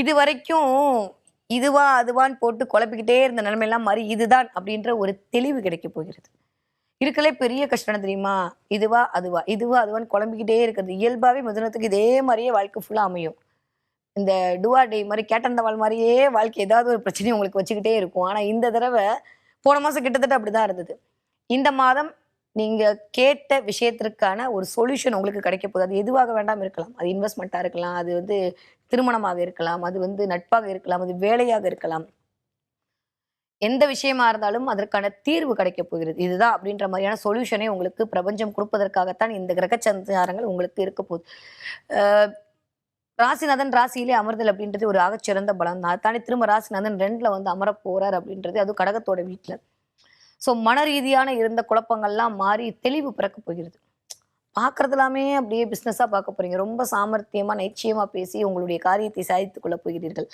இது வரைக்கும் இதுவா அதுவான்னு போட்டு குழப்பிக்கிட்டே இருந்த நிலைமையெல்லாம் மாறி இதுதான் அப்படின்ற ஒரு தெளிவு கிடைக்க போகிறது. இருக்கலே பெரிய கஷ்டம் தெரியுமா? இதுவா அதுவா இதுவா அதுவான்னு குழம்பிக்கிட்டே இருக்கிறது. இயல்பாகவே மிதுனத்துக்கு இதே மாதிரியே வாழ்க்கை ஃபுல்லாக அமையும். இந்த டுவா டே மாதிரி கேட்டந்தவாள் மாதிரியே வாழ்க்கை ஏதாவது ஒரு பிரச்சனையை உங்களுக்கு வச்சுக்கிட்டே இருக்கும். ஆனால் இந்த தடவை போன மாதம் கிட்டத்தட்ட அப்படிதான் இருந்தது. இந்த மாதம் நீங்க கேட்ட விஷயத்திற்கான ஒரு சொல்யூஷன் உங்களுக்கு கிடைக்க போகுது. அது எதுவாக வேண்டாம் இருக்கலாம். அது இன்வெஸ்ட்மெண்ட்டாக இருக்கலாம். அது வந்து திருமணமாக இருக்கலாம். அது வந்து நட்பாக இருக்கலாம். அது வேலையாக இருக்கலாம். எந்த விஷயமா இருந்தாலும் அதற்கான தீர்வு கிடைக்க போகிறது. இதுதான் அப்படின்ற மாதிரியான சொல்யூஷனை உங்களுக்கு பிரபஞ்சம் கொடுப்பதற்காகத்தான் இந்த கிரக சஞ்சாரங்கள் உங்களுக்கு இருக்க போகுது. ராசிநாதன் ராசியிலே அமர்தல் அப்படின்றது ஒரு ஆகச்சிறந்த பலம் தான் தானே திரும்ப ராசிநாதன் ரெண்டில் வந்து அமர போறார் அப்படின்றது அதுவும் கடகத்தோட வீட்டில் ஸோ மன ரீதியான இருந்த குழப்பங்கள்லாம் மாறி தெளிவு பிறக்க போகிறது. பார்க்கறது எல்லாமே அப்படியே பிஸ்னஸாக பார்க்க போகிறீங்க ரொம்ப சாமர்த்தியமாக நைச்சியமாக பேசி உங்களுடைய காரியத்தை சாதித்துக் கொள்ள போகிறீர்கள்.